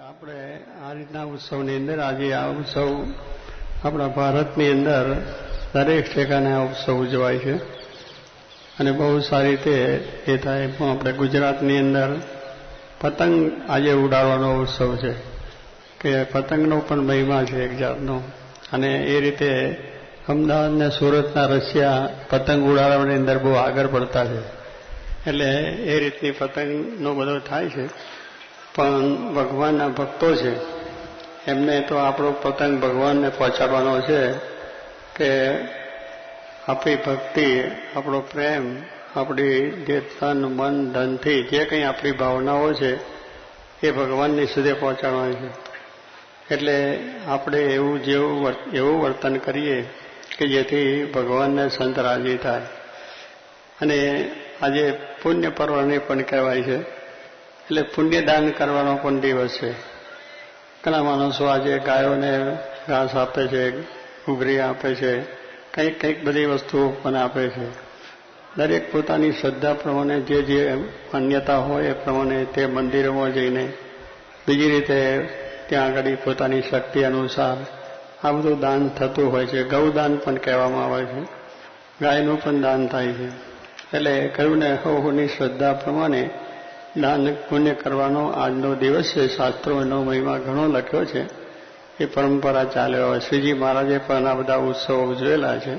આપણે આ રીતના ઉત્સવની અંદર આજે આ ઉત્સવ આપણા ભારતની અંદર દરેક ઠેકાને આ ઉત્સવ ઉજવાય છે. અને બહુ સારી રીતે એ થાય પણ આપણે ગુજરાતની અંદર પતંગ આજે ઉડાડવાનો ઉત્સવ છે. કે પતંગનો પણ મહિમા છે એક જાતનો. અને એ રીતે અમદાવાદ ને સુરતના રશિયા પતંગ ઉડાડવાની અંદર બહુ આગળ પડતા છે. એટલે એ રીતની પતંગનો બધો થાય છે. પણ ભગવાનના ભક્તો છે, એમને તો આપણો પતંગ ભગવાનને પહોંચાડવાનો છે કે આપણી ભક્તિ, આપણો પ્રેમ, આપણી જે તન, મન, ધનથી જે કંઈ આપણી ભાવનાઓ છે, એ ભગવાનની સુધી પહોંચાડવાની છે. એટલે આપણે એવું જેવું એવું વર્તન કરીએ કે જેથી ભગવાનને સંત રાજી થાય. અને આજે પુણ્ય પર્વને પણ કહેવાય છે એટલે પુણ્યદાન કરવાનો પણ દિવસ છે. ઘણા માણસો આજે ગાયોને ઘાસ આપે છે, ઘૂઘરી આપે છે, કંઈક કંઈક બધી વસ્તુઓ પણ આપે છે. દરેક પોતાની શ્રદ્ધા પ્રમાણે જે જે માન્યતા હોય એ પ્રમાણે તે મંદિરોમાં જઈને બીજી રીતે ત્યાં આગળ પોતાની શક્તિ અનુસાર આ બધું દાન થતું હોય છે. ગૌદાન પણ કહેવામાં આવે છે. ગાયનું પણ દાન થાય છે. એટલે કહ્યું ને હોની શ્રદ્ધા પ્રમાણે દાન પુણ્ય કરવાનો આજનો દિવસ છે. શાસ્ત્રો એનો મહિમા ઘણો લખ્યો છે. એ પરંપરા ચાલે. હોય શ્રીજી મહારાજે પણ આ બધા ઉત્સવો ઉજવેલા છે.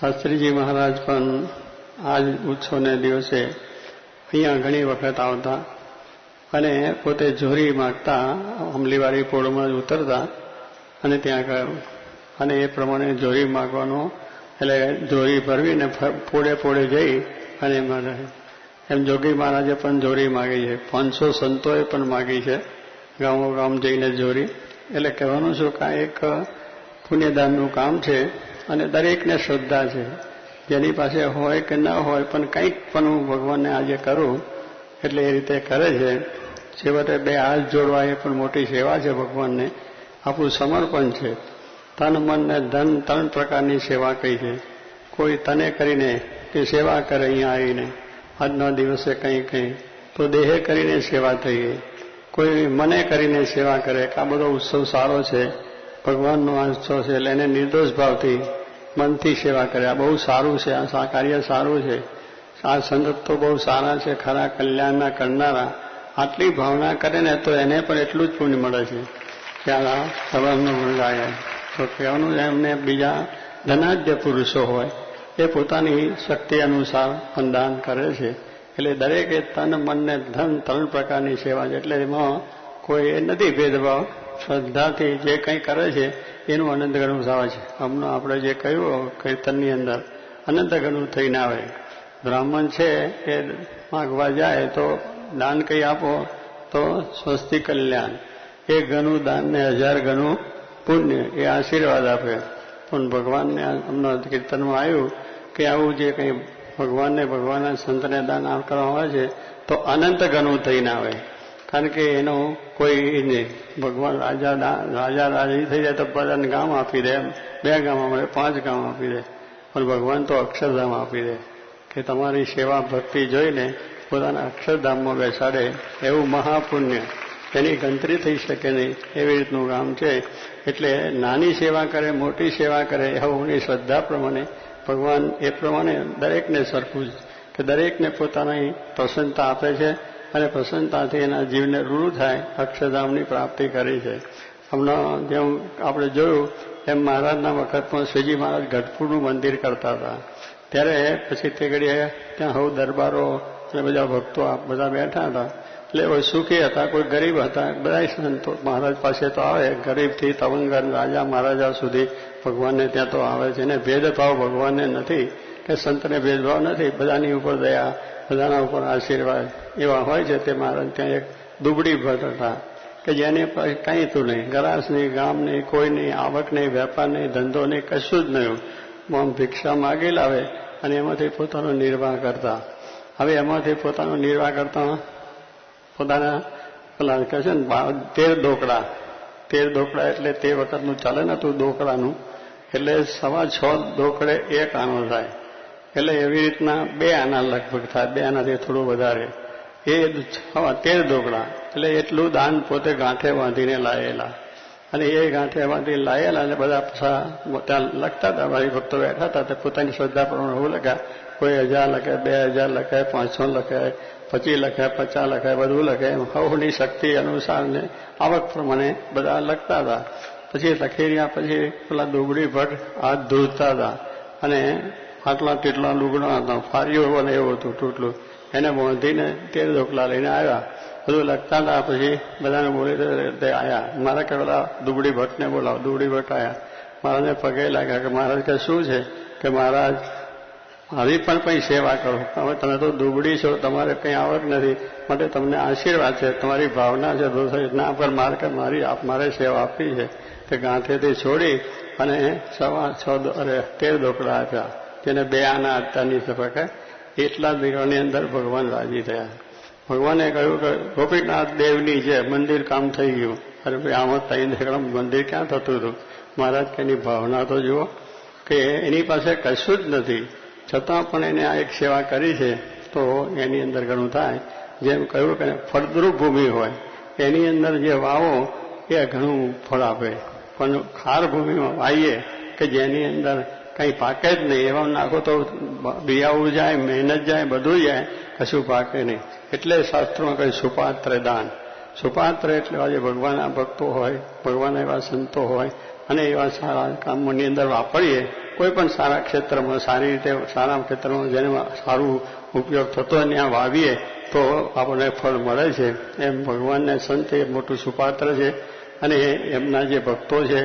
શાસ્ત્રીજી મહારાજ પણ આ જ ઉત્સવને દિવસે અહીંયા ઘણી વખત આવતા અને પોતે જોરી માગતા અમલીવાળી પોળમાં જ ઉતરતા અને ત્યાં ગયો. અને એ પ્રમાણે જોરી માગવાનો એટલે જોરી ભરવીને પોળે પોળે જઈ અને એમાં રહે. એમ જોગી મહારાજે પણ જોરી માગી છે. પાંચસો સંતોએ પણ માગી છે. ગામો ગામ જઈને જોરી. એટલે કહેવાનું છું કે આ એક પુણ્યદાનનું કામ છે અને દરેકને શ્રદ્ધા છે. જેની પાસે હોય કે ન હોય પણ કંઈક પણ હું ભગવાનને આજે કરું, એટલે એ રીતે કરે છે. છેવટે બે હાથ જોડવા એ પણ મોટી સેવા છે ભગવાનને. આપણું સમર્પણ છે. તન, મન ને ધન ત્રણ પ્રકારની સેવા કહી છે. કોઈ તને કરીને કે સેવા કરે અહીંયા આવીને. આજના દિવસે કંઈ કંઈ. તો દેહે કરીને સેવા થઈ ગઈ કોઈ મને કરીને સેવા કરે, કે આ બધો ઉત્સવ સારો છે, ભગવાનનો આ ઉત્સવ છે, એટલે એને નિર્દોષ ભાવથી મનથી સેવા કરે. આ બહુ સારું છે, આ કાર્ય સારું છે. આ સંત તો બહુ સારા છે, ખરા કલ્યાણના કરનારા. આટલી ભાવના કરે ને તો એને પણ એટલું જ પુણ્ય મળે છે. કે આ સવારનો ગુણ ગાય તો કહેવાનું એમને બીજા ધનાઢ્ય પુરુષો હોય. એ પોતાની શક્તિ અનુસાર પણ દાન કરે છે. એટલે દરેકે તન, મનને ધન ત્રણ પ્રકારની સેવા છે. એટલે એમાં કોઈ એ નથી ભેદભાવ. શ્રદ્ધાથી જે કંઈ કરે છે, એનું અનંત ગણું આવે છે. હમણાં આપણે જે કહ્યું કીર્તનની અંદર અનંત ગણું થઈને આવે. બ્રાહ્મણ છે એ માગવા જાય તો દાન કંઈ આપો તો સ્વસ્તિ કલ્યાણ. એક ગણું દાન ને હજાર ગણું પુણ્ય, એ આશીર્વાદ આપે. પણ ભગવાનને હમણાં કીર્તનમાં આવ્યું કે આવું જે કંઈ ભગવાનને, ભગવાનના સંતને દાન કરવામાં આવે છે, તો અનંત ગણું થઈને આવે. કારણ કે એનો કોઈ નહીં ભગવાન રાજા રાજા રાજી થઈ જાય તો બધાને ગામ આપી દે, બે ગામ મળે પાંચ ગામ આપી દે. પણ ભગવાન તો અક્ષરધામ આપી દે. કે તમારી સેવા ભક્તિ જોઈને પોતાના અક્ષરધામમાં બેસાડે એવું મહાપુણ્ય. એની ગણતરી થઈ શકે નહીં. એવી રીતનું કામ છે. એટલે નાની સેવા કરે, મોટી સેવા કરે એની શ્રદ્ધા પ્રમાણે ભગવાન એ પ્રમાણે દરેકને સરખું કે દરેકને પોતાની પ્રસન્નતા આપે છે અને પ્રસન્નતાથી એના જીવને રૂ થાય, અક્ષરધામની પ્રાપ્તિ કરી છે. હમણાં જેમ આપણે જોયું, એમ મહારાજના વખતમાં શ્રીજી મહારાજ ગઢપુરનું મંદિર કરતા હતા. ત્યારે પછી તે ઘડીએ ત્યાં હવ દરબારો અને બધા ભક્તો બધા બેઠા હતા. એટલે સુખી હતા, કોઈ ગરીબ હતા. બધા સંતો મહારાજ પાસે તો આવે. ગરીબથી તવંગર રાજા મહારાજા સુધી ભગવાનને ત્યાં તો આવે છે. ને ભેદભાવ ભગવાનને નથી કે સંતને ભેદભાવ નથી. બધાની ઉપર દયા, બધાના ઉપર આશીર્વાદ એવા હોય છે તે મહારાજ. ત્યાં એક દુબળી ભટ્ટ હતા કે જેને કંઈ તું નહીં. ગરાસ નહીં, ગામ નહીં, કોઈ નહીં, આવક નહીં, વેપાર નહીં, ધંધો નહીં, કશું જ નહીં. આમ ભિક્ષા માગી લાવે અને એમાંથી પોતાનો નિર્વાહ કરતા. હવે એમાંથી પોતાનો નિર્વાહ કરતા પોતાના પેલા કહે છે ને તેર ઢોકળા. તેર ઢોકળા એટલે તે વખતનું ચાલે ને તું ઢોકળાનું. એટલે સવા છ ઢોકળે એક આનો થાય. એટલે એવી રીતના બે આના લગભગ થાય, બે આનાથી થોડું વધારે. એ છ- તેર ઢોકળા. એટલે એટલું દાન પોતે ગાંઠે બાંધીને લાયેલા. અને એ ગાંઠે બાંધી લાયેલા અને બધા પાછા ત્યાં લખતા હતા. મારી ભક્તો બેઠા હતા, તે પોતાની શ્રદ્ધા પ્રમાણે એવું લખ્યા કોઈ હજાર લખે, બે હજાર લખે, પાંચસો લખે પચીસ લખે, પચાસ લખે, બધું લખે. હવની શક્તિ અનુસાર ને આવક પ્રમાણે બધા લખતા હતા. પછી લખી રહ્યા પછી પેલા દુબળી ભટ્ટ હાથ ધોતા હતા. અને આટલા તેટલા લુગડા હતા, ફારીઓ અને એવું હતું ટૂટલું એને બાંધીને તેર ઢોકલા લઈને આવ્યા. બધું લખતા હતા, પછી બધાને બોલી તે આવ્યા મારા કે પેલા દુબળી ભટ્ટને બોલાવો. દુબળી ભટ્ટ આવ્યા મહારાજને પગે લાગ્યા કે, મહારાજ, કે શું છે? કે મહારાજ આવી પણ કંઈ સેવા કરો. હવે તમે તો દુબળી છો, તમારે કંઈ આવક નથી. માટે તમને આશીર્વાદ છે. તમારી ભાવના છે, તો ના પર માર કે મારી આપ, મારે સેવા આપી છે. તે ગાંઠેથી છોડી અને સવા છ અરે, તેર ઢોકળા આપ્યા. તેને બે આના આપતા નહીં શકે એટલા દિવસની અંદર ભગવાન રાજી થયા. ભગવાને કહ્યું કે, ગોપીનાથ દેવની છે મંદિર કામ થઈ ગયું. અરે ભાઈ, આમાં ત્રણ ઢેકડા મંદિર ક્યાં થતું હતું? મહારાજ કે, એની ભાવના તો જુઓ કે એની પાસે કશું જ નથી. છતાં પણ એને આ એક સેવા કરી છે, તો એની અંદર ઘણું થાય. જેમ કહ્યું કે ફળદ્રુપ ભૂમિ હોય, એની અંદર જે વાવો, એ ઘણું ફળ આપે. પણ ખાર ભૂમિમાં વાવીએ કે જેની અંદર કંઈ પાકે જ નહીં. એવા નાખો તો બિયાવું જાય, મહેનત જાય, બધું જાય, કશું પાકે નહીં. એટલે શાસ્ત્રોમાં કહ્યું સુપાત્ર દાન. સુપાત્ર એટલે આજે ભગવાનના ભક્તો હોય, ભગવાન એવા સંતો હોય, અને એવા સારા કામોની અંદર વાપરીએ કોઈ પણ સારા ક્ષેત્રમાં, સારી રીતે સારા ક્ષેત્રમાં જેને સારું ઉપયોગ થતો હોય ત્યાં વાવીએ, તો આપણને ફળ મળે છે. એમ ભગવાનને સંત એ મોટું સુપાત્ર છે અને એમના જે ભક્તો છે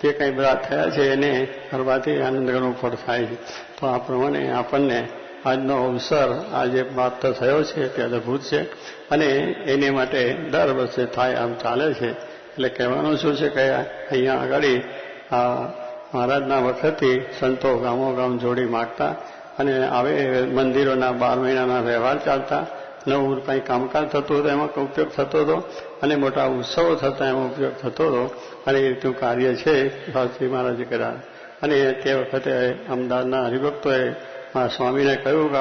તે કંઈ બધા થયા છે, એને કરવાથી આનંદગણો ફળ થાય છે. તો આ પ્રમાણે આપણને આજનો અવસર આજે પ્રાપ્ત થયો છે, તે અદભુત છે અને એને માટે દર વર્ષે થાય આમ ચાલે છે. એટલે કહેવાનું શું છે કે અહીંયા આગળ આ મહારાજના વખતથી સંતો ગામો ગામ જોડી માગતા અને આવે મંદિરોના બાર મહિનાના વ્યવહાર ચાલતા. નવું કંઈ કામકાજ થતું હતું, એમાં ઉપયોગ થતો હતો અને મોટા ઉત્સવો થતા એમાં ઉપયોગ થતો હતો. અને એ રીતનું કાર્ય છે ભાવશ્રી મહારાજે કર્યા. અને તે વખતે અમદાવાદના હરિભક્તોએ મારા સ્વામીને કહ્યું કે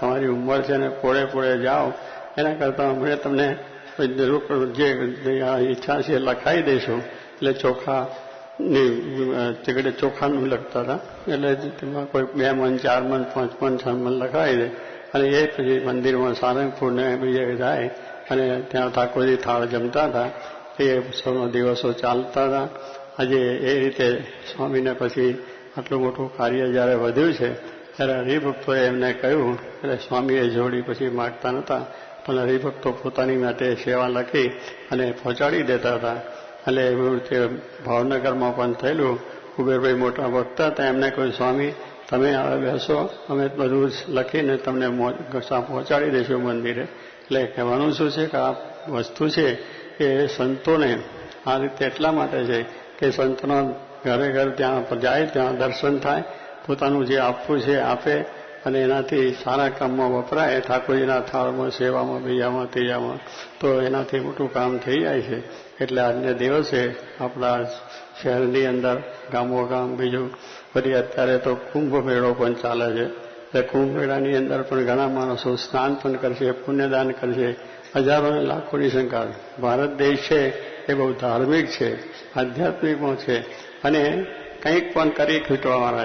તમારી ઉંમર છે ને પોળે પોળે જાઓ. એના કરતાં અમે તમને જે ઈચ્છા છે લખાઈ દઈશું. એટલે ચોખા ની ચોખાનું લખતા હતા. એટલે તેમાં કોઈ બે મન, ચાર મન, પાંચ મન, છ મન લખાવી દે અને એ પછી મંદિરમાં સારંગપુરને બીજે જાય. અને ત્યાં ઠાકોરજી થાળ જમતા હતા. એ ઉત્સવનો દિવસો ચાલતા હતા. આજે એ રીતે સ્વામીને પછી આટલું મોટું કાર્ય જ્યારે વધ્યું છે, ત્યારે હરિભક્તોએ એમને કહ્યું એટલે સ્વામીએ જોડી પછી માગતા નહોતા. પણ હરિભક્તો પોતાની માટે સેવા લખી અને પહોંચાડી દેતા હતા. એટલે એવું તે ભાવનગરમાં પણ થયેલું. કુબેરભાઈ મોટા ભક્ત હતા, એમને કહ્યું, સ્વામી, તમે હવે બેસો, અમે બધું લખીને તમને પહોંચાડી દઈશું મંદિરે. એટલે કહેવાનું શું છે કે આ વસ્તુ છે એ સંતોને આ રીતે એટલા માટે છે કે સંતોના ઘરે ઘર ત્યાં જાય, ત્યાં દર્શન થાય, પોતાનું જે આપવું છે આપે અને એનાથી સારા કામમાં વપરાય, ઠાકોરજીના થાળમાં, સેવામાં, બીજામાં, ત્રીજામાં, તો એનાથી મોટું કામ થઈ જાય છે. એટલે આજને દિવસે આપણા શહેરની અંદર ગામો ગામ બીજું બધી અત્યારે તો કુંભ મેળો પણ ચાલે છે. એટલે કુંભ મેળાની અંદર પણ ઘણા માણસો સ્નાન પણ કરશે, પુણ્યદાન કરશે. હજારો અને લાખોની સંખ્યા ભારત દેશ છે એ બહુ ધાર્મિક છે આધ્યાત્મિકમાં છે અને કંઈક પણ કરી છૂટવાવાળા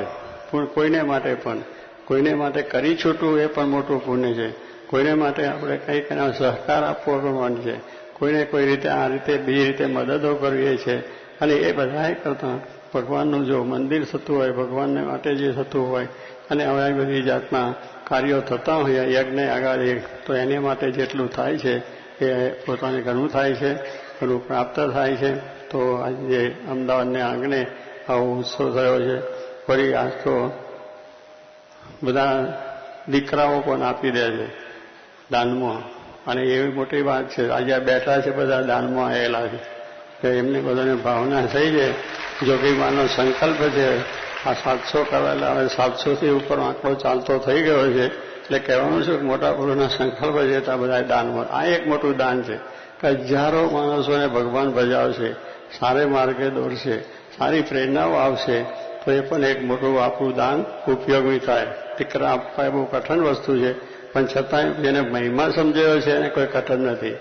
પણ કોઈને માટે પણ, કોઈને માટે કરી છૂટવું એ પણ મોટું પુણ્ય છે. કોઈને માટે આપણે કંઈક એનો સહકાર આપવો પણ છે. કોઈને કોઈ રીતે આ રીતે બીજી રીતે મદદો કરવી છે. અને એ બધાએ કરતાં ભગવાનનું જો મંદિર થતું હોય, ભગવાનને માટે જે થતું હોય, અને હવે બધી જાતના કાર્યો થતા હોય, યજ્ઞ આગળ તો એને માટે જેટલું થાય છે, એ પોતાને ઘણું થાય છે, ઘણું પ્રાપ્ત થાય છે. તો આજે અમદાવાદને આંગણે આવો ઉત્સવ થયો છે, ફરી આજ તો બધા દીકરાઓ પણ આપી દે છે દાનમાં. અને એવી મોટી વાત છે. આજે બેઠા છે બધા દાનમાં આવેલા છે. કે એમની બધાને ભાવના થઈ છે. જોગીમાનો સંકલ્પ છે. આ સાતસો કરેલા હવે સાતસોથી ઉપર આંકડો ચાલતો થઈ ગયો છે. એટલે કહેવાનું છે કે મોટા પુરુષના સંકલ્પ છે ત્યાં બધા દાનમાં. આ એક મોટું દાન છે કે હજારો માણસોને ભગવાન ભજાવશે, સારે માર્ગે દોરશે સારી પ્રેરણાઓ આવશે તો એ પણ એક મોટું આપણું દાન ઉપયોગી થાય. દીકરા આપવા એ બહુ કઠણ વસ્તુ છે. પણ છતાંય જેને મહિમા સમજાયો છે એને કોઈ કટન નથી.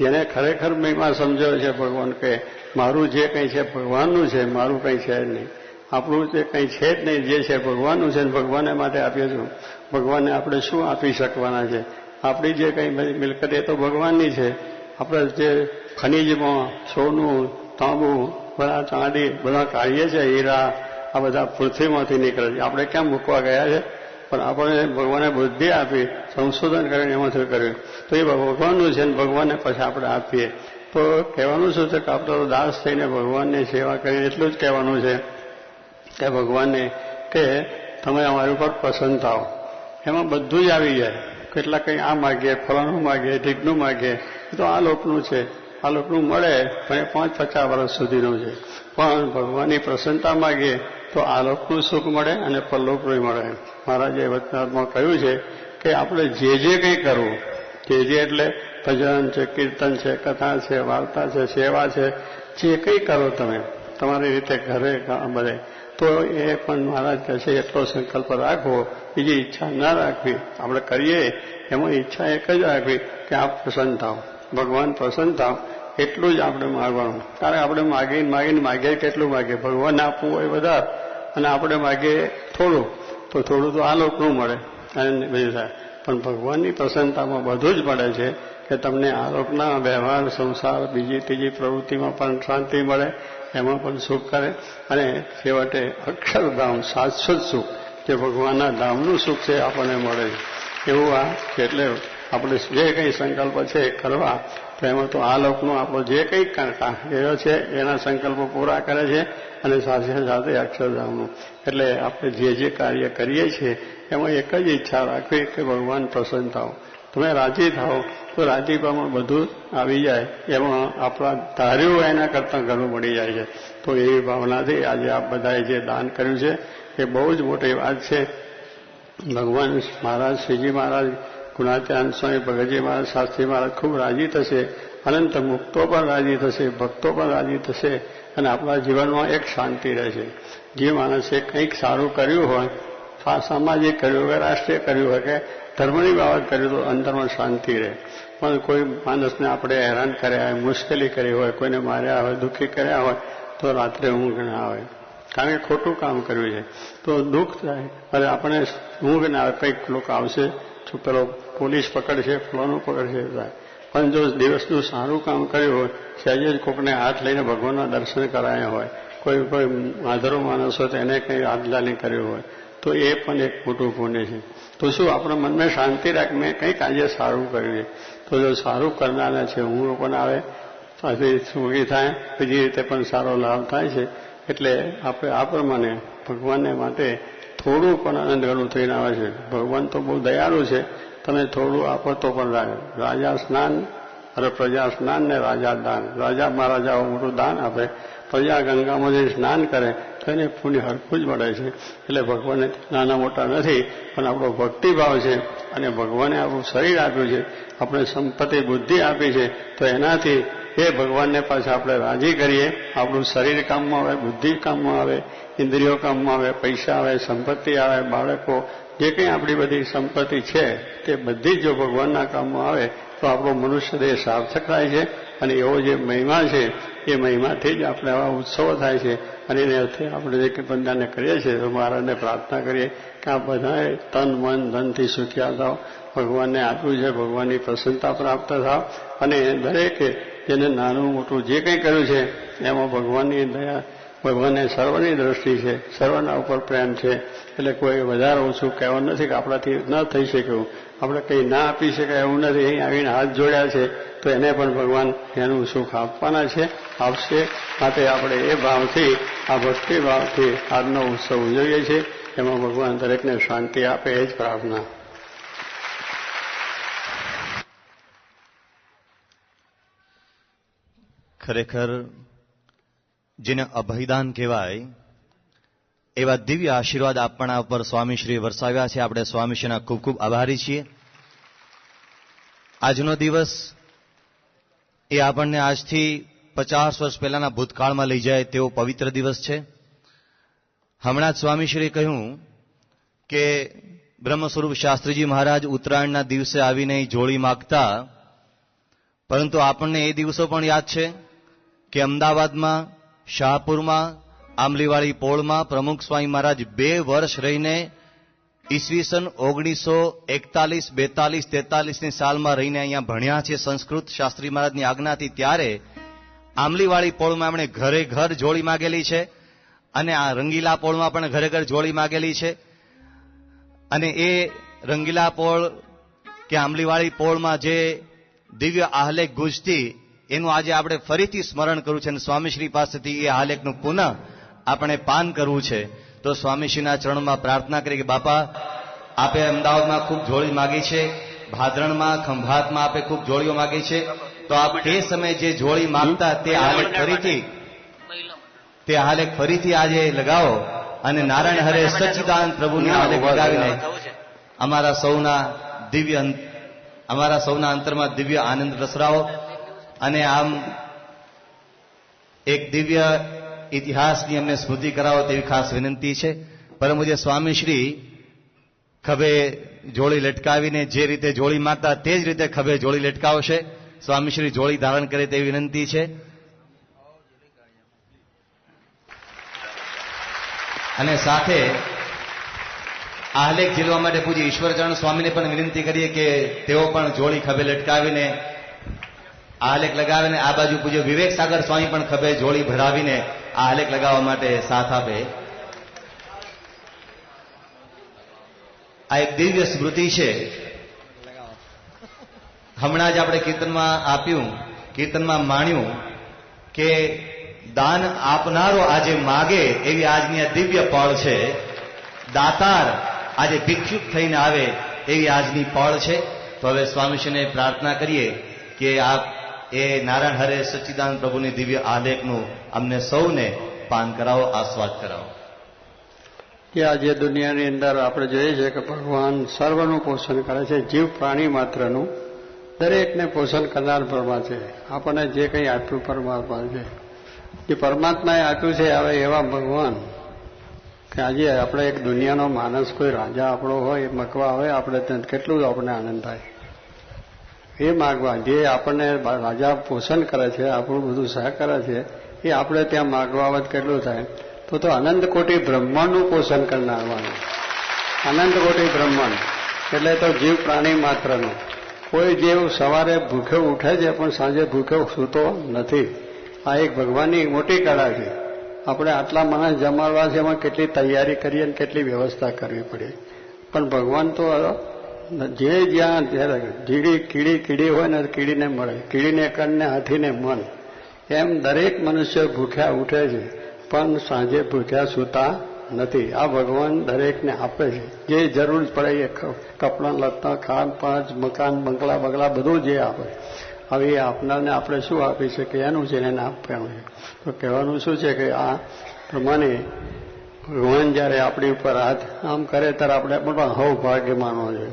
જેને ખરેખર મહિમા સમજાયો છે ભગવાન કે મારું જે કંઈ છે ભગવાનનું છે, મારું કંઈ છે જ નહીં. આપણું જે કંઈ છે જ નહીં, જે છે ભગવાનનું છે ને ભગવાને માટે આપીએ છું ભગવાનને આપણે શું આપી શકવાના છે? આપણી જે કંઈ મિલકત એ તો ભગવાનની છે. આપણે જે ખનીજમાં, સોનું, તાંબુ બધા ચાંદી, બધા કાઢીએ છીએ, હીરા, આ બધા પૃથ્વીમાંથી નીકળે છે. આપણે કેમ મૂકવા ગયા છે? પણ આપણે ભગવાને બુદ્ધિ આપી, સંશોધન કરીને એમાંથી કર્યું? તો એ ભગવાનનું છે ને ભગવાનને પછી આપણે આપીએ. તો કહેવાનું શું છે કે આપણે દાસ થઈને ભગવાનની સેવા કરીને એટલું જ કહેવાનું છે કે ભગવાનને કે તમે અમારી ઉપર પસંદ થાઓ. એમાં બધું જ આવી જાય. કેટલા કંઈ આ માગીએ, ફલાણું માગીએ ઢીકનું માગીએ. તો આ લોકનું છે. આ લોકનું મળે પણ પાંચ પચાસ વર્ષ સુધીનું છે. પણ ભગવાનની પ્રસન્નતા માગીએ તો આ લોકનું સુખ મળે અને પરલોકનું મળે. મહારાજે વચનાત્મા કહ્યું છે કે આપણે જે જે કંઈ કરવું, જે જે એટલે ભજન છે, કીર્તન છે, કથા છે, વાર્તા છે, સેવા છે, જે કંઈ કરો તમે, તમારી રીતે ઘરે બધે તો એ પણ મહારાજ કહે એટલો સંકલ્પ રાખવો બીજી ઈચ્છા ના રાખવી. આપણે કરીએ, એમાં ઈચ્છા એક જ રાખવી કે આપ પ્રસન્ન થાવ, ભગવાન પ્રસન્ન થાવ, એટલું જ આપણે માગવાનું. કારણ આપણે માગીને માગીને માગીએ કેટલું માગીએ? ભગવાન આપવું હોય વધારે. અને આપણે માગીએ થોડું, તો થોડું તો આ લોકનું મળે અને બીજું થાય. પણ ભગવાનની પ્રસન્નતામાં બધું જ મળે છે કે તમને આરોપના વ્યવહાર, સંસાર, બીજી ત્રીજી પ્રવૃત્તિમાં પણ શાંતિ મળે, એમાં પણ સુખ કરે. અને છેવટે અક્ષરધામ શાશ્વત સુખ, જે ભગવાનના ધામનું સુખ છે, આપણને મળે એવું આ, એટલે આપણે જે કંઈ સંકલ્પ છે કરવા તો એમાં તો આ લોકનો આપણો જે કંઈ કર્યો છે, એના સંકલ્પો પૂરા કરે છે અને સાથે સાથે અક્ષરધામનું. એટલે આપણે જે જે કાર્ય કરીએ છીએ, એમાં એક જ ઈચ્છા રાખવી કે ભગવાન પ્રસન્ન થાવ તમે રાજી થાઓ, તો રાજીપામાં બધું આવી જાય. એમાં આપણા ધાર્યું એના કરતાં ઘણું મળી જાય છે. તો એવી ભાવનાથી આજે આપ બધાએ જે દાન કર્યું છે, એ બહુ જ મોટી વાત છે. ભગવાન મહારાજ, શ્રીજી મહારાજ ગુણાત્યાન સ્વામી ભગતજી મહારાજ, શાસ્ત્રી મહારાજ ખૂબ રાજી થશે અનંત મુક્તો પણ રાજી થશે, ભક્તો પણ રાજી થશે અને આપણા જીવનમાં એક શાંતિ રહેશે. જે માણસે કંઈક સારું કર્યું હોય સામાજિક કર્યું હોય, રાષ્ટ્રીય કર્યું હોય કે ધર્મની બાબત કર્યું તો અંદરમાં શાંતિ રહે. પણ કોઈ માણસને આપણે હેરાન કર્યા હોય, મુશ્કેલી કરી હોય, કોઈને માર્યા હોય, દુઃખી કર્યા હોય, તો રાત્રે ઊંઘ ના આવે. કારણ કે ખોટું કામ કર્યું છે. તો દુઃખ થાય. અને આપણે ઊંઘ ના આવે, કંઈક લોકો આવશે તો પેલો પોલીસ પકડશે ફલાણું પકડશે પણ જો દિવસનું સારું કામ કર્યું હોય સહેજે જ કોકને હાથ લઈને ભગવાનના દર્શન કરાયા હોય, કોઈ કોઈ માધરો માણસ હોય તો એને કંઈ હાથલાલી કર્યું હોય, તો એ પણ એક મોટું પુણ્ય છે. તો શું આપણા મનમાં શાંતિ રાખ, મેં કંઈક આજે સારું કર્યું છે. તો જો સારું કરનારા છે, હું પણ આવે પછી સુખી થાય, બીજી રીતે પણ સારો લાભ થાય છે. એટલે આપણે, આ પ્રમાણે ભગવાનને માટે થોડું પણ આનંદ ઘણું થઈને આવે છે. ભગવાન તો બહુ દયાળુ છે. તમે થોડું આપો તો પણ લાગે. રાજા સ્નાન અરે પ્રજા સ્નાન ને રાજા દાન. રાજા મહારાજાઓ મોટું દાન આપે. પ્રજા ગંગામાં જે સ્નાન કરે, તો એને પુણ્ય હરખું જ મળે છે. એટલે ભગવાનને નાના મોટા નથી, પણ આપણો ભક્તિભાવ છે અને ભગવાને આપણું શરીર આપ્યું છે. આપણે સંપત્તિ, બુદ્ધિ આપી છે, તો એનાથી એ ભગવાનને પાછા આપણે રાજી કરીએ. આપણું શરીર કામમાં આવે, બુદ્ધિ કામમાં આવે, ઇન્દ્રિયો કામમાં આવે, પૈસા આવે, સંપત્તિ આવે, બાળકો, જે કંઈ આપણી બધી સંપત્તિ છે તે બધી જ ભગવાનના કામમાં આવે, તો આપણો મનુષ્ય દેહ સાર્થક થાય છે અને એવો જે મહિમા છે, એ મહિમાથી જ આપણે આવા ઉત્સવો થાય છે અને એને અર્થે આપણે જે કંઈ કરીએ છીએ, તો મહારાજને પ્રાર્થના કરીએ કે આ બધાએ તન, મન, ધનથી સુખ્યા થાવ ભગવાનને આપ્યું છે, ભગવાનની પ્રસન્નતા પ્રાપ્ત થાવ અને દરેકે જેને નાનું મોટું જે કંઈ કર્યું છે, એમાં ભગવાનની દયા, ભગવાનને સર્વની દ્રષ્ટિ છે, સર્વના ઉપર પ્રેમ છે, એટલે કોઈ વધારે ઓછું કહેવાનું નથી કે આપણાથી ન થઈ શકે એવું આપણે કંઈ ના આપી શકાય એવું નથી. અહીં આવીને હાથ જોડ્યા છે, તો એને પણ ભગવાન એનું સુખ આપવાના છે, આપશે. માટે આપણે એ ભાવથી, આ ભક્તિ ભાવથી આજનો ઉત્સવ ઉજવીએ છીએ. એમાં ભગવાન દરેકને શાંતિ આપે એ જ પ્રાર્થના. ખરેખર જેને અભયદાન કહેવાય, એવા દિવ્ય આશીર્વાદ આપણા ઉપર સ્વામીશ્રી વરસાવ્યા છે. આપણે સ્વામીશ્રીના ખૂબ ખૂબ આભારી છીએ. આજનો દિવસ એ આપણને આજથી પચાસ વર્ષ પહેલાના ભૂતકાળમાં લઈ જાય તેવો પવિત્ર દિવસ છે. હમણાં જ સ્વામીશ્રીએ કહ્યું કે બ્રહ્મ સ્વરૂપ શાસ્ત્રીજી મહારાજ ઉત્તરાયણના દિવસે આવીને જોડી માગતા, પરંતુ આપણને એ દિવસો પણ યાદ છે. કે અમદાવાદમાં, શાહપુરમાં આંબલીવાળી પોળમાં પ્રમુખ સ્વામી મહારાજ બે વર્ષ રહીને ઈસવીસન ઓગણીસો એકતાલીસ, બેતાલીસ, તેતાલીસની સાલમાં રહીને અહીંયા ભણ્યા છે, સંસ્કૃત શાસ્ત્રી મહારાજની આજ્ઞાથી ત્યારે આંબલીવાળી પોળમાં એમણે ઘરે ઘર જોડી માગેલી છે અને આ રંગીલા પોળમાં પણ ઘરે ઘર જોડી માગેલી છે. અને એ રંગીલા પોળ કે આંબલીવાળી પોળમાં જે દિવ્ય આહલે ગુજતી એનું આજે આપણે ફરીથી સ્મરણ કરવું છે અને સ્વામીશ્રી પાસેથી એ આલેખનું પુનઃ આપણે પાન કરવું છે. તો સ્વામીશ્રીના ચરણમાં પ્રાર્થના કરી કે બાપા, આપે અમદાવાદમાં ખૂબ જોડી માગી છે, ભાદરણમાં, ખંભાતમાં આપે ખૂબ જોડીઓ માગી છે. તો આપ તે સમયે જે જોડી માગતા તે આલેખ ફરીથી, તે આલેખ ફરીથી આજે લગાવો અને નારાયણ હરે સચ્ચિદાનંદ પ્રભુની આલેખ લગાવીને અમારા સૌના દિવ્ય અમારા સૌના અંતરમાં દિવ્ય આનંદ પ્રસરાવો અને આમ એક દિવ્ય ઇતિહાસની અમને સ્મૃતિ કરાવો તેવી ખાસ વિનંતી છે. પરમ પૂજ્ય સ્વામીશ્રી ખભે જોડી લટકાવીને જે રીતે જોડી માગતા તે જ રીતે ખભે જોડી લટકાવશે. સ્વામીશ્રી જોડી ધારણ કરે તેવી વિનંતી છે. અને સાથે આહલેખ ઝીલવા માટે પૂજ્ય ઈશ્વરચરણ સ્વામીને પણ વિનંતી કરીએ કે તેઓ પણ જોડી ખભે લટકાવીને આલેખ લગાવીને આ બાજુ પૂજ્ય વિવેક સાગર સ્વામી પણ ખભે જોડી ભરાવીને આ આલેખ લગાવવા માટે સાથ આપે. આ એક દિવ્ય સ્મૃતિ છે. હમણાં જ આપણે કીર્તનમાં આપ્યું, કીર્તનમાં માણ્યું કે દાન આપનારો આજે માગે એવી આજની આ દિવ્ય પળ છે. દાતાર આજે ભિક્ષુક થઈને આવે એવી આજની પળ છે. તો હવે સ્વામીશ્રીને પ્રાર્થના કરીએ કે આપ એ નારાયણ હરે સચ્ચિદાન પ્રભુની દિવ્ય આલેખનું અમને સૌને પાન કરાવો, આસ્વાદ કરાવો. કે આજે દુનિયાની અંદર આપણે જોઈએ છીએ કે ભગવાન સર્વનું પોષણ કરે છે, જીવ પ્રાણી માત્રનું. દરેકને પોષણ કરનાર પરમા છે. આપણને જે કંઈ આપ્યું પરમાત્મા છે. એ પરમાત્માએ આપ્યું છે, હવે એવા ભગવાન કે આજે આપણે એક દુનિયાનો માણસ, કોઈ રાજા આપણો હોય, મકવા હોય, આપણે કેટલું આપણને આનંદ થાય. એ માગવા. જે આપણને રાજા પોષણ કરે છે, આપણું બધું સહ કરે છે, એ આપણે ત્યાં માગવા વધ કેટલું થાય? તો તો અનંત કોટી બ્રહ્માંડનું પોષણ કરનારવાનું. અનંત કોટી બ્રહ્માંડ. એટલે તો જીવ પ્રાણી માત્રનું. કોઈ જીવ સવારે ભૂખે ઉઠે છે, પણ સાંજે ભૂખે સૂતો નથી. આ એક ભગવાનની મોટી કળા છે. આપણે આટલા માણસ જમાડવા છે, એમાં કેટલી તૈયારી કરીએ અને કેટલી વ્યવસ્થા કરવી પડે. પણ ભગવાન તો જે જ્યાં જીડી કીડી કીડી હોય ને કીડીને મળે. કીડીને કણને હાથીને મન એમ દરેક મનુષ્ય ભૂખ્યા ઉઠે છે, પણ સાંજે ભૂખ્યા સૂતા નથી. આ ભગવાન દરેકને આપે છે. જે જરૂર પડે એ કપડાં, લત્તા, ખાન પાંચ મકાન, બંગલા બંગલા બધું જે આપે. હવે એ આપનારને આપણે શું આપી શકીએ? એનું છે એને આપવાનું છે. તો કહેવાનું શું છે કે આ પ્રમાણે ભગવાન જ્યારે આપણી ઉપર હાથ આમ કરે ત્યારે આપણે પણ હવ ભાગ્ય માનવો જોઈએ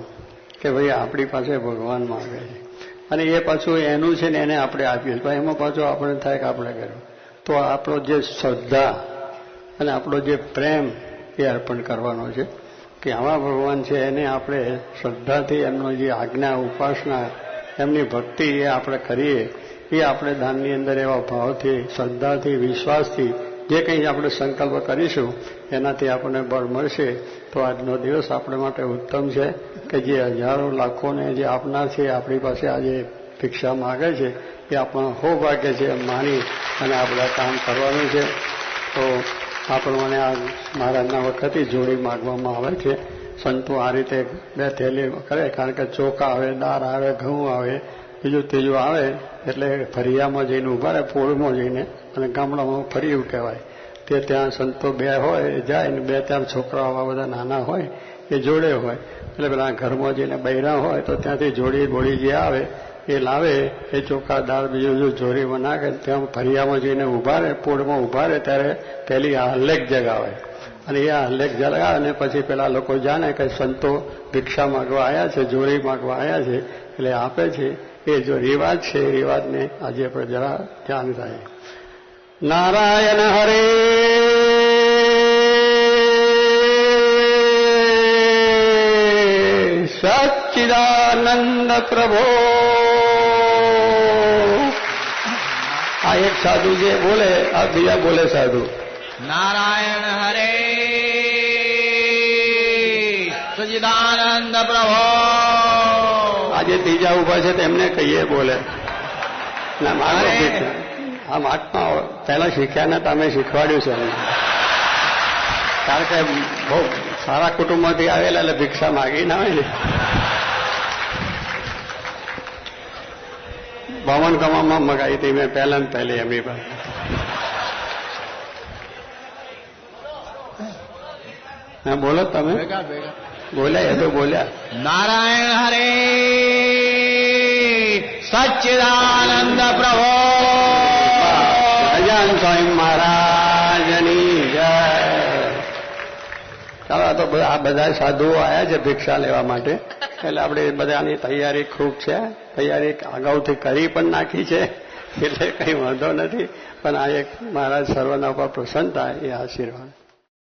કે ભાઈ આપણી પાસે ભગવાન માગે છે. અને એ પાછું એનું છે ને એને આપણે આપીએ તો એમાં પાછું આપણે થાય કે આપણે કર્યું? તો આપણો જે શ્રદ્ધા અને આપણો જે પ્રેમ એ અર્પણ કરવાનો છે કે આવા ભગવાન છે એને આપણે શ્રદ્ધાથી એમનો જે આજ્ઞા, ઉપાસના, એમની ભક્તિ એ આપણે કરીએ, એ આપણે દાનની અંદર એવા ભાવથી, શ્રદ્ધાથી, વિશ્વાસથી જે કંઈ આપણે સંકલ્પ કરીશું, એનાથી આપણને બળ મળશે તો આજનો દિવસ આપણા માટે ઉત્તમ છે કે જે હજારો લાખોને જે આપનાર છે, આપણી પાસે આજે ભિક્ષા માગે છે, એ આપણો સૌભાગ્ય છે એમ માની અને આપણે કામ કરવાનું છે. તો આપણને આ મહારાજના વખતે જોડી માગવામાં આવે છે. સંતો આ રીતે બે થેલી કરે, કારણ કે ચોખા આવે, દાળ આવે, ઘઉં આવે, બીજું ત્રીજું આવે, એટલે ફરિયામાં જઈને ઊભા રહે, પોળમાં જઈને અને ગામડામાં ફરિયું કહેવાય. તે ત્યાં સંતો બે હોય, જાય ને બે ત્યાં છોકરાઓ આવા બધા નાના હોય, એ જોડે હોય. એટલે પેલા ઘરમાં જઈને બૈરા હોય તો ત્યાંથી જોડી બોડી જે આવે, એ લાવે, એ ચોખા, દાળ બીજું જોરીમાં નાખે ત્યાં ફરિયામાં જઈને ઊભા રહે, પોળમાં ઊભા રહે, ત્યારે પેલી આ હલ્લેક જગાવે. અને એ આ હલ્લેક જગાવે અને પછી પેલા લોકો જાણે કે સંતો ભિક્ષા માગવા આવ્યા છે જોડી માગવા આવ્યા છે, એટલે આપે છે. એ જો રિવાજ છે, એ રિવાજને આજે આપણે જરા ધ્યાન થાય નારાયણ હરે સચ્ચિદાનંદ પ્રભો આ એક સાધુ જે બોલે આ બીજા બોલે સાધુ નારાયણ હરે સચિદાનંદ પ્રભો આજે ત્રીજા ઊભા છે તેમને કહીએ બોલે ના મારો અરે. આત્મા પહેલા શીખ્યા ને તમે શીખવાડ્યું છે. કારણ કે બહુ સારા કુટુંબમાંથી આવેલા એટલે ભિક્ષા માગી ના હોય ને. ભવન કમામાં મગાવી હતી મેં પહેલા ને પહેલી એમની પાસે. હા બોલો તમે. બોલ્યા એ તો બોલ્યા. નારાયણ હરે સચ્ચિદાનંદ પ્રભો. ગજાન સ્વામી મહારાજની જય. તો આ બધા સાધુઓ આવ્યા છે ભિક્ષા લેવા માટે. એટલે આપણે બધાની તૈયારી ખૂબ છે. તૈયારી અગાઉથી કરી પણ નાખી છે. એટલે કંઈ વાંધો નથી. પણ આ એક મહારાજ સર્વના ઉપર પ્રસન્નતા એ આશીર્વાદ.